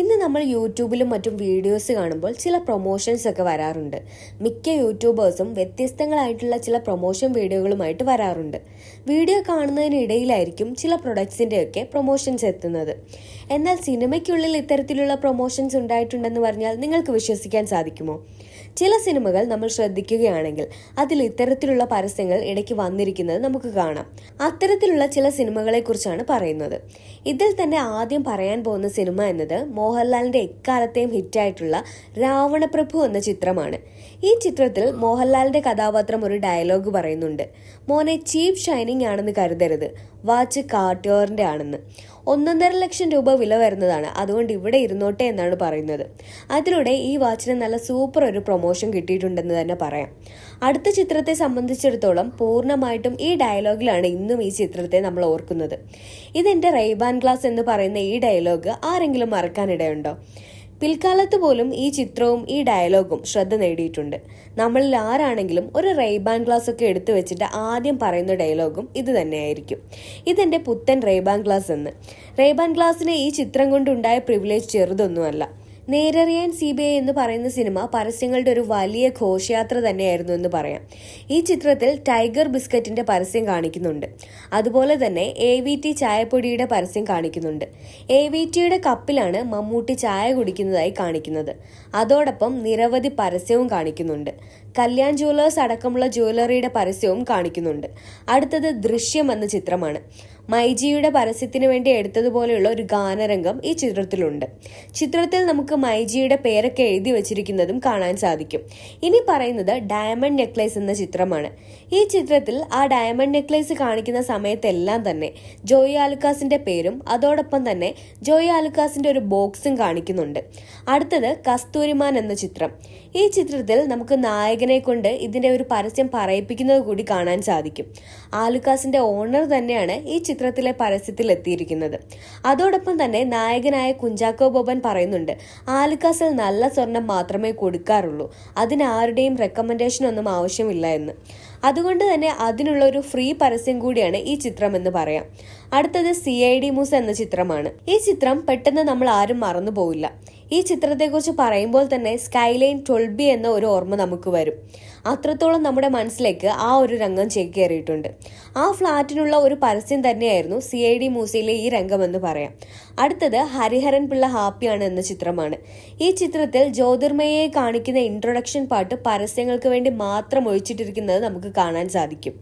ഇന്ന് നമ്മൾ യൂട്യൂബിലും മറ്റും വീഡിയോസ് കാണുമ്പോൾ ചില പ്രൊമോഷൻസ് ഒക്കെ വരാറുണ്ട്. മിക്ക യൂട്യൂബേഴ്സും വ്യത്യസ്തങ്ങളായിട്ടുള്ള ചില പ്രൊമോഷൻ വീഡിയോകളുമായിട്ട് വരാറുണ്ട്. വീഡിയോ കാണുന്നതിനിടയിലായിരിക്കും ചില പ്രൊഡക്ട്സിന്റെയൊക്കെ പ്രൊമോഷൻസ് എത്തുന്നത്. എന്നാൽ സിനിമയ്ക്കുള്ളിൽ ഇത്തരത്തിലുള്ള പ്രൊമോഷൻസ് ഉണ്ടായിട്ടുണ്ടെന്ന് പറഞ്ഞാൽ നിങ്ങൾക്ക് വിശ്വസിക്കാൻ സാധിക്കുമോ? ചില സിനിമകൾ നമ്മൾ ശ്രദ്ധിക്കുകയാണെങ്കിൽ അതിൽ ഇത്തരത്തിലുള്ള പരസ്യങ്ങൾ ഇടയ്ക്ക് വന്നിരിക്കുന്നത് നമുക്ക് കാണാം. അത്തരത്തിലുള്ള ചില സിനിമകളെ കുറിച്ചാണ് പറയുന്നത്. ഇതിൽ തന്നെ ആദ്യം പറയാൻ പോകുന്ന സിനിമ എന്നത് മോഹൻലാലിന്റെ എക്കാലത്തെയും ഹിറ്റായിട്ടുള്ള രാവണപ്രഭു എന്ന ചിത്രമാണ്. ഈ ചിത്രത്തിൽ മോഹൻലാലിന്റെ കഥാപാത്രം ഒരു ഡയലോഗ് പറയുന്നുണ്ട്. മോനെ ചീപ്പ് ഷൈനിങ് ആണെന്ന് കരുതരുത്. വാച്ച് കാട്ടോറിന്റെ ആണെന്ന്. ഒന്നൊന്നര ലക്ഷം രൂപ വില വരുന്നതാണ്. അതുകൊണ്ട് ഇവിടെ ഇരുന്നോട്ടെ എന്നാണ് പറയുന്നത്. അതിലൂടെ ഈ വാച്ചിന് നല്ല സൂപ്പർ ഒരു പ്രൊമോഷൻ കിട്ടിയിട്ടുണ്ടെന്ന് തന്നെ പറയാം. അടുത്ത ചിത്രത്തെ സംബന്ധിച്ചിടത്തോളം പൂർണമായിട്ടും ഈ ഡയലോഗിലാണ് ഇന്നും ഈ ചിത്രത്തെ നമ്മൾ ഓർക്കുന്നത്. ഇതെന്റെ റെയ്ബാൻ ഗ്ലാസ് എന്ന് പറയുന്ന ഈ ഡയലോഗ് ആരെങ്കിലും മറക്കാനിടയുണ്ടോ പിൽക്കാലത്ത് പോലും ഈ ചിത്രവും ഈ ഡയലോഗും ശ്രദ്ധ നേടിയിട്ടുണ്ട്. നമ്മളിൽ ആരാണെങ്കിലും ഒരു റെയ്ബാൻ ഗ്ലാസ് ഒക്കെ എടുത്തു വെച്ചിട്ട് ആദ്യം പറയുന്ന ഡയലോഗും ഇത് തന്നെയായിരിക്കും. ഇതെന്റെ പുത്തൻ റേബാൻ ഗ്ലാസ് എന്ന്. റേബാൻ ഗ്ലാസിന് ഈ ചിത്രം കൊണ്ടുണ്ടായ പ്രിവിലേജ് ചെറുതൊന്നുമല്ല. നേരറിയാൻ സി ബി ഐ എന്ന് പറയുന്ന സിനിമ പരസ്യങ്ങളുടെ ഒരു വലിയ ഘോഷയാത്ര തന്നെയായിരുന്നു എന്ന് പറയാം. ഈ ചിത്രത്തിൽ ടൈഗർ ബിസ്ക്കറ്റിന്റെ പരസ്യം കാണിക്കുന്നുണ്ട്. അതുപോലെ തന്നെ എ വി ടി ചായപ്പൊടിയുടെ പരസ്യം കാണിക്കുന്നുണ്ട്. എ വി ടിയുടെ കപ്പിലാണ് മമ്മൂട്ടി ചായ കുടിക്കുന്നതായി കാണിക്കുന്നത്. അതോടൊപ്പം നിരവധി പരസ്യവും കാണിക്കുന്നുണ്ട്. കല്യാൺ ജ്വല്ലേഴ്സ് അടക്കമുള്ള ജ്വല്ലറിയുടെ പരസ്യവും കാണിക്കുന്നുണ്ട്. അടുത്തത് ദൃശ്യം എന്ന ചിത്രമാണ്. മൈജിയുടെ പരസ്യത്തിന് വേണ്ടി എടുത്തതുപോലെയുള്ള ഒരു ഗാനരംഗം ഈ ചിത്രത്തിലുണ്ട്. ചിത്രത്തിൽ നമുക്ക് മൈജിയുടെ പേരൊക്കെ എഴുതി വച്ചിരിക്കുന്നതും കാണാൻ സാധിക്കും. ഇനി പറയുന്നത് ഡയമണ്ട് നെക്ലേസ് എന്ന ചിത്രമാണ്. ഈ ചിത്രത്തിൽ ആ ഡയമണ്ട് നെക്ലേസ് കാണിക്കുന്ന സമയത്തെല്ലാം തന്നെ ജോയി ആലുക്കാസിന്റെ പേരും അതോടൊപ്പം തന്നെ ജോയി ആലുക്കാസിന്റെ ഒരു ബോക്സും കാണിക്കുന്നുണ്ട്. അടുത്തത് കസ്തൂരിമാൻ എന്ന ചിത്രം. ഈ ചിത്രത്തിൽ നമുക്ക് നായകനെ കൊണ്ട് ഇതിന്റെ ഒരു പരസ്യം പറയിപ്പിക്കുന്നത് കൂടി കാണാൻ സാധിക്കും. ആലുക്കാസിന്റെ ഓണർ തന്നെയാണ് ഈ ചിത്രത്തിലെ പരസ്യത്തിൽ എത്തിയിരിക്കുന്നത് അതോടൊപ്പം തന്നെ നായകനായ കുഞ്ചാക്കോ ബോബൻ പറയുന്നുണ്ട് ആലുക്കാസിൽ നല്ല സ്വർണം മാത്രമേ കൊടുക്കാറുള്ളൂ. അതിന് ആരുടെയും റെക്കമെൻഡേഷൻ ഒന്നും ആവശ്യമില്ല എന്ന്. അതുകൊണ്ട് തന്നെ അതിനുള്ള ഒരു ഫ്രീ പരസ്യം കൂടിയാണ് ഈ ചിത്രം എന്ന് പറയാം. അടുത്തത് സി ഐ ഡി മൂസ എന്ന ചിത്രമാണ്. ഈ ചിത്രം പെട്ടെന്ന് നമ്മൾ ആരും മറന്നു പോവില്ല ഈ ചിത്രത്തെക്കുറിച്ച് പറയുമ്പോൾ തന്നെ സ്കൈലൈൻ ട്വൽബി എന്ന ഒരു ഓർമ്മ നമുക്ക് വരും. അത്രത്തോളം നമ്മുടെ മനസ്സിലേക്ക് ആ ഒരു രംഗം ചേക്കേറിയിട്ടുണ്ട് ആ ഫ്ലാറ്റിനുള്ള ഒരു പരസ്യം തന്നെയായിരുന്നു സി ഐ ഡി മൂസയിലെ ഈ രംഗമെന്ന് പറയാം. അടുത്തത് ഹരിഹരൻ പിള്ള ഹാപ്പിയാണ് എന്ന ചിത്രമാണ്. ഈ ചിത്രത്തിൽ ജ്യോതിർമയെ കാണിക്കുന്ന ഇൻട്രൊഡക്ഷൻ പാട്ട് പരസ്യങ്ങൾക്ക് വേണ്ടി മാത്രം ഒഴിച്ചിട്ടിരിക്കുന്നത് നമുക്ക് കാണാൻ സാധിക്കും.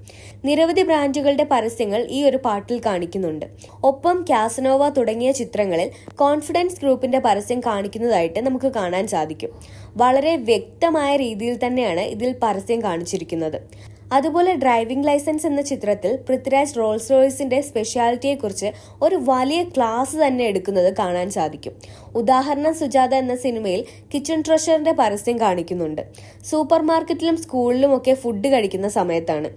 നിരവധി ബ്രാൻഡുകളുടെ പരസ്യങ്ങൾ ഈ ഒരു പാട്ടിൽ കാണിക്കുന്നുണ്ട്. ഒപ്പം കാസനോവ തുടങ്ങിയ ചിത്രങ്ങളിൽ കോൺഫിഡൻസ് ഗ്രൂപ്പിന്റെ പരസ്യം കാണിക്കുന്നതായിട്ട് നമുക്ക് കാണാൻ സാധിക്കും. വളരെ വ്യക്തമായ രീതിയിൽ തന്നെയാണ് ഇതിൽ പരസ്യം കാണിച്ചിരിക്കുന്നത്. അതുപോലെ ഡ്രൈവിംഗ് ലൈസൻസ് എന്ന ചിത്രത്തിൽ പൃഥ്വിരാജ് റോൾസ് റോയ്സിന്റെ സ്പെഷ്യാലിറ്റിയെക്കുറിച്ച് ഒരു വലിയ ക്ലാസ് തന്നെ എടുക്കുന്നത് കാണാൻ സാധിക്കും. ഉദാഹരണം സുജാത എന്ന സിനിമയിൽ കിച്ചൺ ട്രഷറിന്റെ പരസ്യം കാണിക്കുന്നുണ്ട്. സൂപ്പർ മാർക്കറ്റിലും സ്കൂളിലും ഒക്കെ ഫുഡ് കഴിക്കുന്ന സമയത്താണ്.